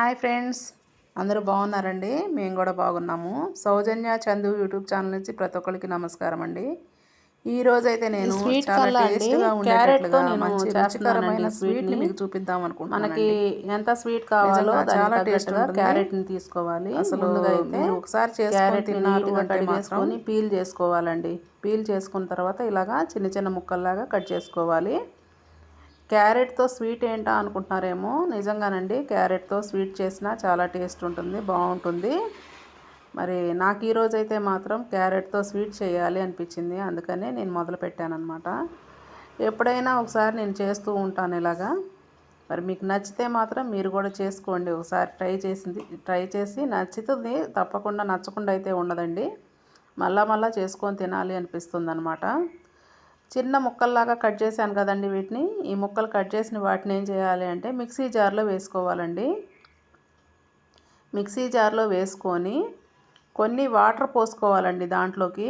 Hi friends. అందరూ బాగున్నారండి? మేము కూడా బాగున్నాము. సౌజన్య చందు యూట్యూబ్ ఛానల్ నుంచి ప్రతి ఒక్కరికి నమస్కారం అండి. ఈ రోజు అయితే నేను స్వీట్ చాలా టేస్ట్గా ఉండేటట్లుగా నేను మంచి రుచికరమైన స్వీట్ని. మీకు చూపిద్దాం అనుకుంటున్నాను మనకి ఎంత స్వీట్ కావాలో చాలా టేస్ట్ ఉంటుంది. క్యారెట్ని తీసుకోవాలి. అసలు ముందుగా అయితే మీరు ఒకసారి చేసుకొని తిన్నారు అంటే కడిగేసుకొని పీల్ చేసుకోవాలండి. పీల్ చేసుకున్న తర్వాత ఇలాగా చిన్న చిన్న ముక్కల్లాగా కట్ చేసుకోవాలి. క్యారెట్తో స్వీట్ ఏంటా అనుకుంటున్నారేమో? నిజంగానండి క్యారెట్తో స్వీట్ చేసినా చాలా టేస్ట్ ఉంటుంది బాగుంటుంది. మరి నాకు ఈరోజు అయితే మాత్రం క్యారెట్తో స్వీట్ చేయాలి అనిపించింది అందుకనే నేను మొదలు పెట్టానమాట ఎప్పుడైనా ఒకసారి నేను చేస్తూ ఉంటాను ఇలాగా. మరి మీకు నచ్చితే మాత్రం మీరు కూడా చేసుకోండి ఒకసారి ట్రై చేసింది ట్రై చేసి నచ్చుతుంది తప్పకుండా నచ్చకుండా అయితే ఉండదండి. మళ్ళా మళ్ళా చేసుకొని తినాలి అనిపిస్తుంది అనమాట చిన్న ముక్కల్లాగా కట్ చేశాను కదండి వీటిని. ఈ ముక్కలు కట్ చేసిన వాటిని ఏం చేయాలి అంటే మిక్సీ జార్లో వేసుకోవాలండి. మిక్సీ జార్లో వేసుకొని కొన్ని వాటర్ పోసుకోవాలండి దాంట్లోకి.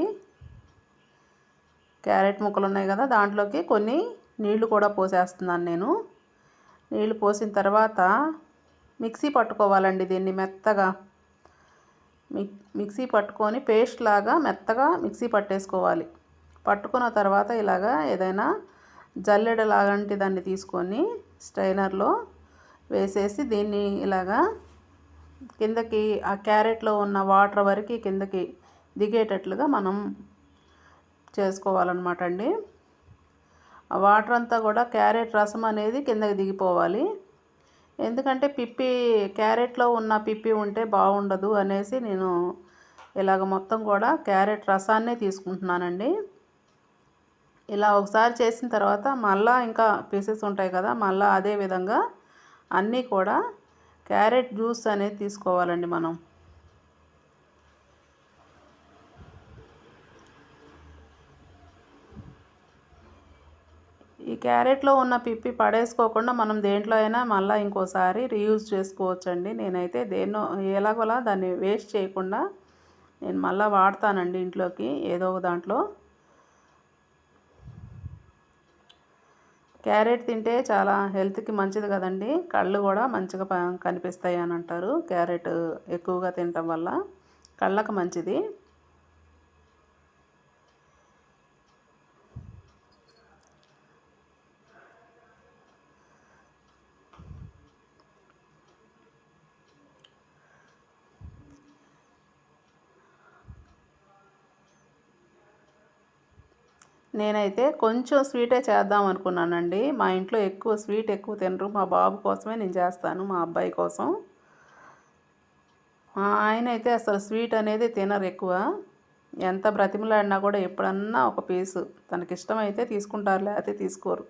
క్యారెట్ ముక్కలు ఉన్నాయి కదా దాంట్లోకి కొన్ని నీళ్ళు కూడా పోసేస్తున్నాను నేను. నీళ్ళు పోసిన తర్వాత మిక్సీ పట్టుకోవాలండి దీన్ని మెత్తగా. మిక్సీ పట్టుకొని పేస్ట్ లాగా మెత్తగా మిక్సీ పట్టేసుకోవాలి. పట్టుకున్న తర్వాత ఇలాగా ఏదైనా జల్లెడ లాగంటి దాన్ని తీసుకొని స్ట్రైనర్లో వేసేసి దీన్ని ఇలాగా కిందకి ఆ క్యారెట్లో ఉన్న వాటర్ వరకు కిందకి దిగేటట్లుగా మనం చేసుకోవాలన్నమాట అండి. ఆ వాటర్ అంతా కూడా క్యారెట్ రసం అనేది కిందకి దిగిపోవాలి. ఎందుకంటే పిప్పి క్యారెట్లో ఉన్న పిప్పి ఉంటే బాగుండదు అనేసి నేను ఇలాగ మొత్తం కూడా క్యారెట్ రసాన్నే తీసుకుంటున్నానండి. ఇలా ఒకసారి చేసిన తర్వాత మళ్ళా ఇంకా పీసెస్ ఉంటాయి కదా మళ్ళీ అదే విధంగా అన్నీ కూడా క్యారెట్ జ్యూస్ అనేది తీసుకోవాలండి మనం. ఈ క్యారెట్లో ఉన్న పిప్పి పడేసుకోకుండా మనం దేంట్లో అయినా మళ్ళీ ఇంకోసారి రీయూజ్ చేసుకోవచ్చండి. నేనైతే దేన్నో ఎలాగోలా దాన్ని వేస్ట్ చేయకుండా నేను మళ్ళీ వాడతానండి ఇంట్లోకి ఏదో ఒక దాంట్లో. క్యారెట్ తింటే చాలా హెల్త్కి మంచిది కదండి. కళ్ళు కూడా మంచిగా ప- కనిపిస్తాయి అని అంటారు. క్యారెట్ ఎక్కువగా తినటం వల్ల కళ్ళకు మంచిది. నేనైతే కొంచెం స్వీటే చేద్దాం అనుకున్నానండి. మా ఇంట్లో ఎక్కువ స్వీట్ ఎక్కువ తినరు. మా బాబు కోసమే నేను చేస్తాను మా అబ్బాయి కోసం. మా ఆయన అయితే అసలు స్వీట్ అనేది తినరు ఎక్కువ. ఎంత బ్రతిమలాడినా కూడా ఎప్పుడన్నా ఒక పీసు. తనకి ఇష్టమైతే తీసుకుంటారు లేకపోతే తీసుకోరు.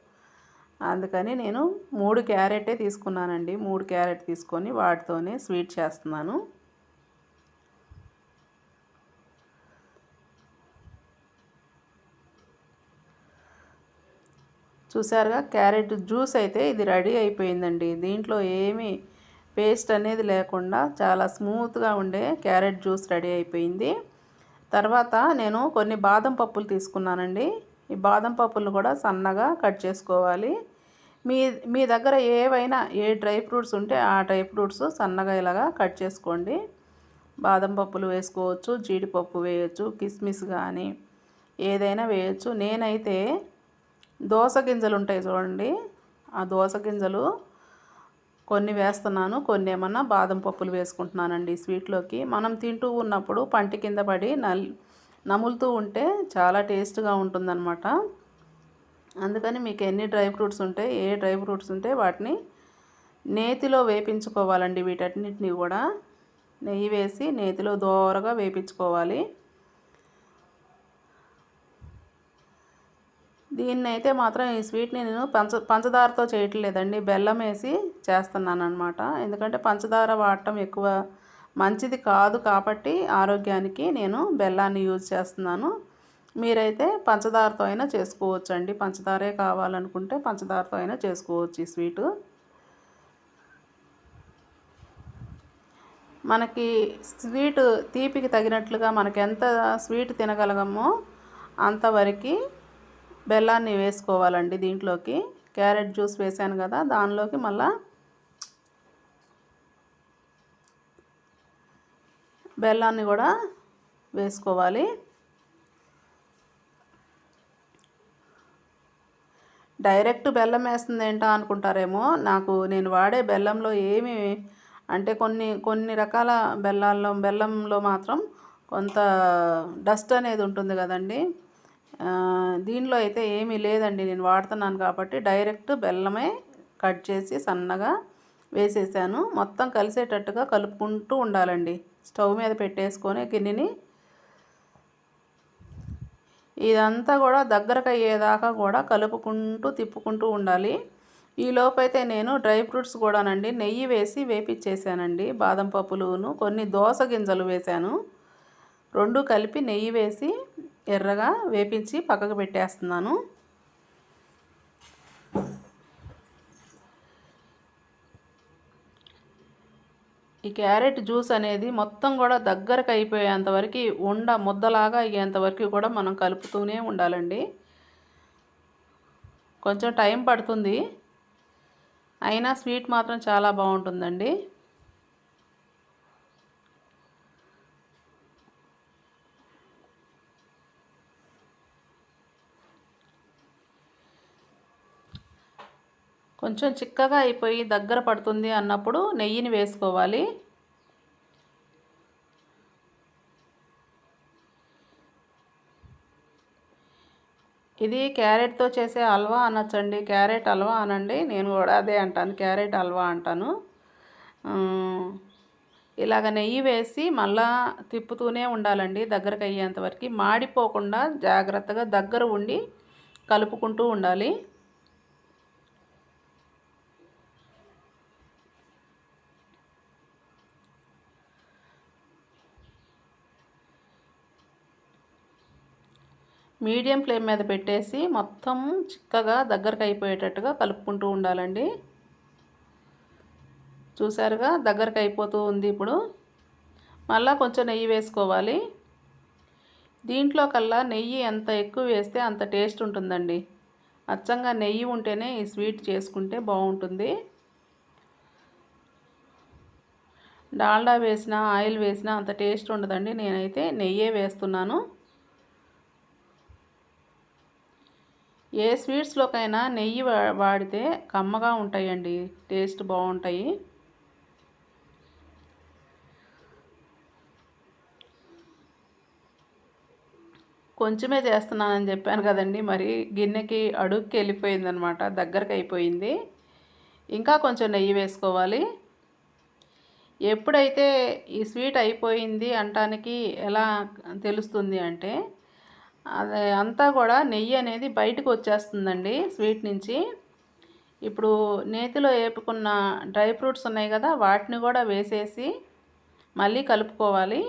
అందుకని నేను మూడు క్యారెటే తీసుకున్నానండి. మూడు క్యారెట్ తీసుకొని వాటితోనే స్వీట్ చేస్తున్నాను. చూసారుగా క్యారెట్ జ్యూస్ అయితే ఇది రెడీ అయిపోయిందండి. దీంట్లో ఏమీ పేస్ట్ అనేది లేకుండా చాలా స్మూత్గా ఉండే క్యారెట్ జ్యూస్ రెడీ అయిపోయింది. తర్వాత నేను కొన్ని బాదం పప్పులు తీసుకున్నానండి. ఈ బాదం పప్పులు కూడా సన్నగా కట్ చేసుకోవాలి. మీ మీ దగ్గర ఏవైనా ఏ డ్రై ఫ్రూట్స్ ఉంటే ఆ డ్రై ఫ్రూట్స్ సన్నగా ఇలాగా కట్ చేసుకోండి. బాదం పప్పులు వేసుకోవచ్చు జీడిపప్పు వేయచ్చు కిస్మిస్ కానీ ఏదైనా వేయచ్చు. నేనైతే దోస గింజలు ఉంటాయి చూడండి. ఆ దోస గింజలు కొన్ని వేస్తున్నాను కొన్ని ఏమన్నా బాదం పప్పులు వేసుకుంటున్నానండి స్వీట్లోకి. మనం తింటూ ఉన్నప్పుడు పంటి కింద పడి నల్ నములుతూ ఉంటే చాలా టేస్ట్గా ఉంటుందన్నమాట. అందుకని మీకు ఎన్ని డ్రై ఫ్రూట్స్ ఉంటే ఏ డ్రై ఫ్రూట్స్ ఉంటే వాటిని నేతిలో వేపించుకోవాలండి వీటన్నిటిని కూడా. నెయ్యి వేసి నేతిలో దోరగా వేపించుకోవాలి. దీన్ని అయితే మాత్రం ఈ స్వీట్ని నేను పంచ పంచదారతో చేయట్లేదండి. బెల్లం వేసి చేస్తున్నాను అనమాట ఎందుకంటే పంచదార వాడటం ఎక్కువ మంచిది కాదు కాబట్టి ఆరోగ్యానికి నేను బెల్లాన్ని యూజ్ చేస్తున్నాను. మీరైతే పంచదారతో అయినా చేసుకోవచ్చు అండి పంచదారే కావాలనుకుంటే పంచదారతో అయినా చేసుకోవచ్చు ఈ స్వీటు. మనకి స్వీట్ తీపికి తగినట్లుగా మనకి ఎంత స్వీట్ తినగలగమో అంతవరకు బెల్లాన్ని వేసుకోవాలండి దీంట్లోకి. క్యారెట్ జ్యూస్ వేసాను కదా దానిలోకి మళ్ళా బెల్లాన్ని కూడా వేసుకోవాలి. డైరెక్ట్ బెల్లం వేస్తుంది ఏంటో అనుకుంటారేమో నాకు నేను వాడే బెల్లంలో ఏమి అంటే కొన్ని కొన్ని రకాల బెల్లాల్లో బెల్లంలో మాత్రం కొంత డస్ట్ అనేది ఉంటుంది కదండి. దీనిలో అయితే ఏమీ లేదండి. నేను వాడుతున్నాను కాబట్టి డైరెక్ట్ బెల్లమే కట్ చేసి సన్నగా వేసేసాను. మొత్తం కలిసేటట్టుగా కలుపుకుంటూ ఉండాలండి. స్టవ్ మీద పెట్టేసుకొని గిన్నెని ఇదంతా కూడా దగ్గరకు అయ్యేదాకా కూడా కలుపుకుంటూ తిప్పుకుంటూ ఉండాలి. ఈ లోపైతే నేను డ్రై ఫ్రూట్స్ కూడానండి నెయ్యి వేసి వేపిచ్చేసానండి. బాదం పప్పులును కొన్ని దోస గింజలు వేశాను. రెండు కలిపి నెయ్యి వేసి ఎర్రగా వేపించి పక్కకు పెట్టేస్తున్నాను. ఈ క్యారెట్ జ్యూస్ అనేది మొత్తం కూడా దగ్గరకు అయిపోయేంతవరకు ఉండ ముద్దలాగా అయ్యేంతవరకు కూడా మనం కలుపుతూనే ఉండాలండి. కొంచెం టైం పడుతుంది. అయినా స్వీట్ మాత్రం చాలా బాగుంటుందండి. కొంచెం చిక్కగా అయిపోయి దగ్గర పడుతుంది అన్నప్పుడు నెయ్యిని వేసుకోవాలి. ఇది క్యారెట్తో చేసే హల్వా అనొచ్చండి. క్యారెట్ హల్వా అనండి. నేను కూడా అదే అంటాను. క్యారెట్ హల్వా అంటాను. ఇలాగ నెయ్యి వేసి మళ్ళా తిప్పుతూనే ఉండాలండి దగ్గరకు అయ్యేంతవరకు మాడిపోకుండా జాగ్రత్తగా దగ్గర ఉండి కలుపుకుంటూ ఉండాలి. మీడియం ఫ్లేమ్ మీద పెట్టేసి మొత్తం చిక్కగా దగ్గరకు అయిపోయేటట్టుగా కలుపుకుంటూ ఉండాలండి. చూసారుగా దగ్గరకు అయిపోతూ ఉంది ఇప్పుడు. మళ్ళీ కొంచెం నెయ్యి వేసుకోవాలి. దీంట్లో కల్లా నెయ్యి ఎంత ఎక్కువ వేస్తే అంత టేస్ట్ ఉంటుందండి. అచ్చంగా నెయ్యి ఉంటేనే ఈ స్వీట్ చేసుకుంటే బాగుంటుంది. డాల్డా వేసినా ఆయిల్ వేసినా అంత టేస్ట్ ఉండదండి. నేనైతే నెయ్యే వేస్తున్నాను. ఏ స్వీట్స్లోకైనా నెయ్యి వాడితే కమ్మగా ఉంటాయండి. టేస్ట్ బాగుంటాయి. కొంచెమే చేస్తున్నానని చెప్పాను కదండి. మరి గిన్నెకి అడుగుకి వెళ్ళిపోయిందనమాట. దగ్గరకు అయిపోయింది. ఇంకా కొంచెం నెయ్యి వేసుకోవాలి. ఎప్పుడైతే ఈ స్వీట్ అయిపోయింది అంటానికి ఎలా తెలుస్తుంది అంటే అది అంతా కూడా నెయ్యి అనేది బయటకు వచ్చేస్తుందండి స్వీట్ నుంచి. ఇప్పుడు నేతిలో వేపుకున్న డ్రై ఫ్రూట్స్ ఉన్నాయి కదా వాటిని కూడా వేసేసి మళ్ళీ కలుపుకోవాలి.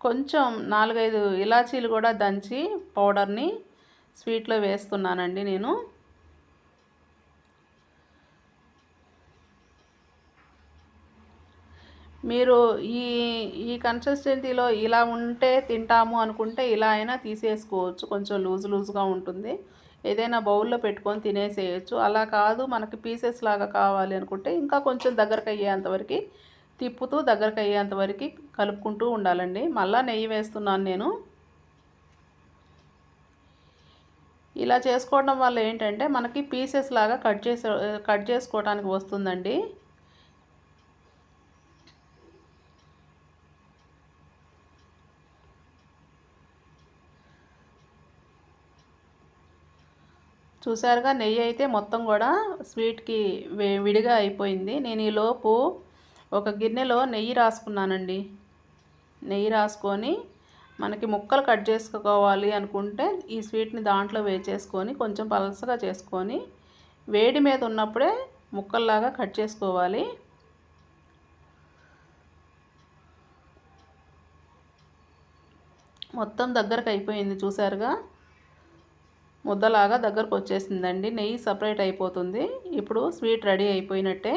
కొంచెం నాలుగైదు ఇలాచీలు కూడా దంచి పౌడర్ని స్వీట్లో వేస్తున్నానండి నేను. మీరు ఈ ఈ కన్సిస్టెన్సీలో ఇలా ఉంటే తింటాము అనుకుంటే ఇలా అయినా తీసేసుకోవచ్చు. కొంచెం లూజ్ లూజ్గా ఉంటుంది. ఏదైనా బౌల్లో పెట్టుకొని తినేసేయచ్చు. అలా కాదు మనకి పీసెస్ లాగా కావాలి అనుకుంటే ఇంకా కొంచెం దగ్గరకు అయ్యేంతవరకు తిప్పుతూ దగ్గరకు అయ్యేంతవరకు కలుపుకుంటూ ఉండాలండి. మళ్ళీ నెయ్యి వేస్తున్నాను నేను. ఇలా చేసుకోవడం వల్ల ఏంటంటే మనకి పీసెస్ లాగా కట్ చేసే కట్ చేసుకోవడానికి వస్తుందండి. చూసారుగా నెయ్యి అయితే మొత్తం కూడా స్వీట్కి విడిగా అయిపోయింది. నేను ఈలోపు ఒక గిన్నెలో నెయ్యి రాసుకున్నానండి. నెయ్యి రాసుకొని మనకి ముక్కలు కట్ చేసుకోవాలి అనుకుంటే ఈ స్వీట్ని దాంట్లో వేచేసుకొని కొంచెం పలసగా చేసుకొని వేడి మీద ఉన్నప్పుడే ముక్కల్లాగా కట్ చేసుకోవాలి. మొత్తం దగ్గరకు అయిపోయింది చూసారుగా. ముద్దలాగా దగ్గరకు వచ్చేసిందండి నెయ్యి సపరేట్ అయిపోతుంది. ఇప్పుడు స్వీట్ రెడీ అయిపోయినట్టే.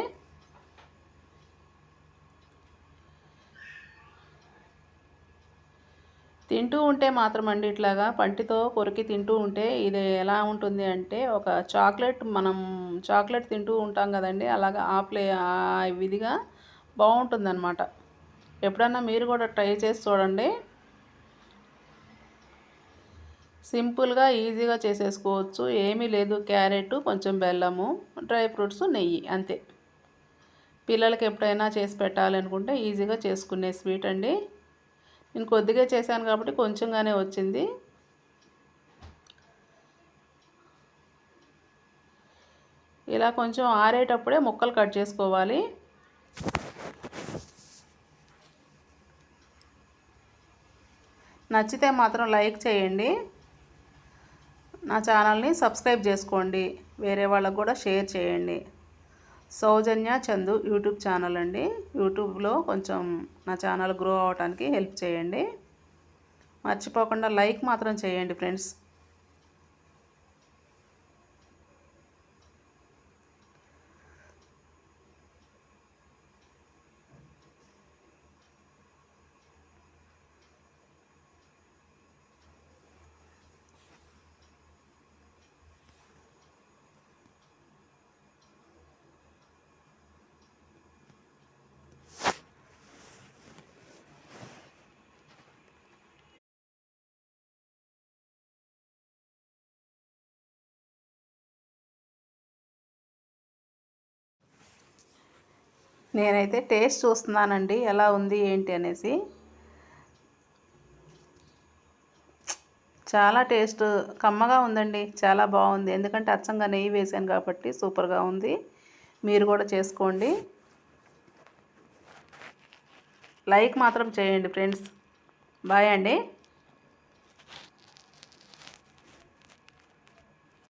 తింటూ ఉంటే మాత్రం అండి ఇట్లాగా పంటితో కొరికి తింటూ ఉంటే ఇది ఎలా ఉంటుంది అంటే ఒక చాక్లెట్ మనం చాక్లెట్ తింటూ ఉంటాం కదండి. అలాగా ఆ ప్లే విధిగా బాగుంటుందన్నమాట. ఎప్పుడన్నా మీరు కూడా ట్రై చేసి చూడండి. సింపుల్గా ఈజీగా చేసేసుకోవచ్చు. ఏమీ లేదు. క్యారెట్ కొంచెం బెల్లము డ్రై ఫ్రూట్స్ నెయ్యి అంతే. పిల్లలకి ఎప్పుడైనా చేసి పెట్టాలనుకుంటే ఈజీగా చేసుకునే స్వీట్ అండి. నేను కొద్దిగా చేశాను కాబట్టి కొంచెంగానే వచ్చింది. ఇలా కొంచెం ఆరేటప్పుడే ముక్కలు కట్ చేసుకోవాలి. నచ్చితే మాత్రం లైక్ చేయండి. నా ఛానల్ని సబ్స్క్రైబ్ చేసుకోండి. వేరే వాళ్ళకు కూడా షేర్ చేయండి. సౌజన్య చందు యూట్యూబ్ ఛానల్ అండి. యూట్యూబ్లో కొంచెం నా ఛానల్ గ్రో అవడానికి హెల్ప్ చేయండి. మర్చిపోకుండా లైక్ మాత్రం చేయండి ఫ్రెండ్స్. నేనైతే టేస్ట్ చూస్తున్నానండి ఎలా ఉంది ఏంటి అనేసి. చాలా టేస్ట్ కమ్మగా ఉందండి చాలా బాగుంది. ఎందుకంటే అచ్చంగా నెయ్యి వేసాను కాబట్టి సూపర్గా ఉంది. మీరు కూడా చేసుకోండి. లైక్ మాత్రం చేయండి ఫ్రెండ్స్. బాయ్ అండి.